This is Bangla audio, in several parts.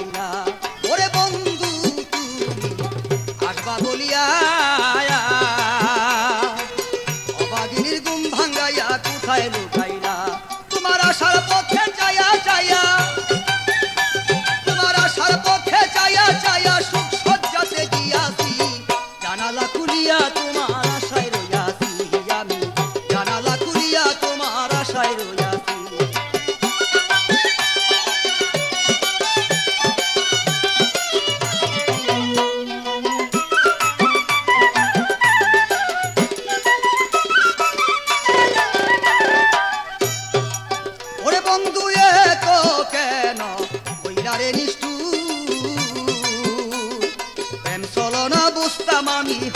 পাই না। ওরে বন্ধু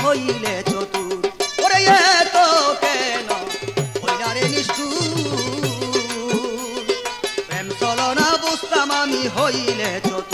হইলে চতুর। ওরে এত কেন হইলারে প্রেম চলনা বুঝতাম আমি হইলে চতুর।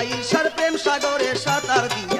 তাই ঈশ্বর প্রেম সাগরে সাঁতার দিয়া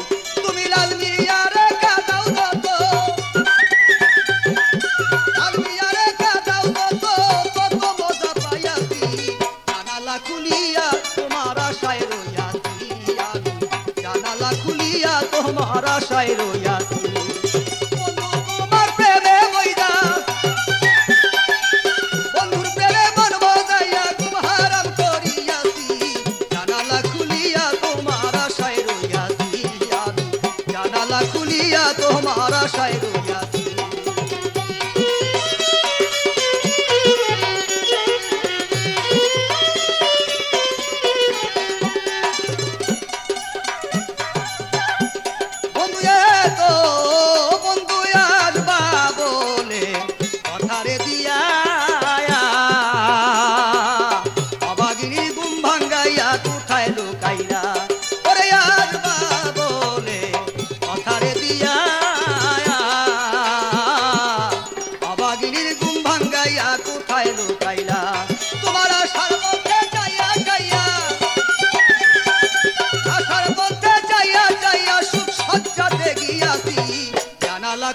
আশায় রইয়া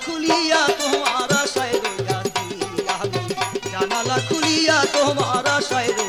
খুলিয়া তোমার আশায় রে আমি জানালা খুলিয়া তোমার আশায় রে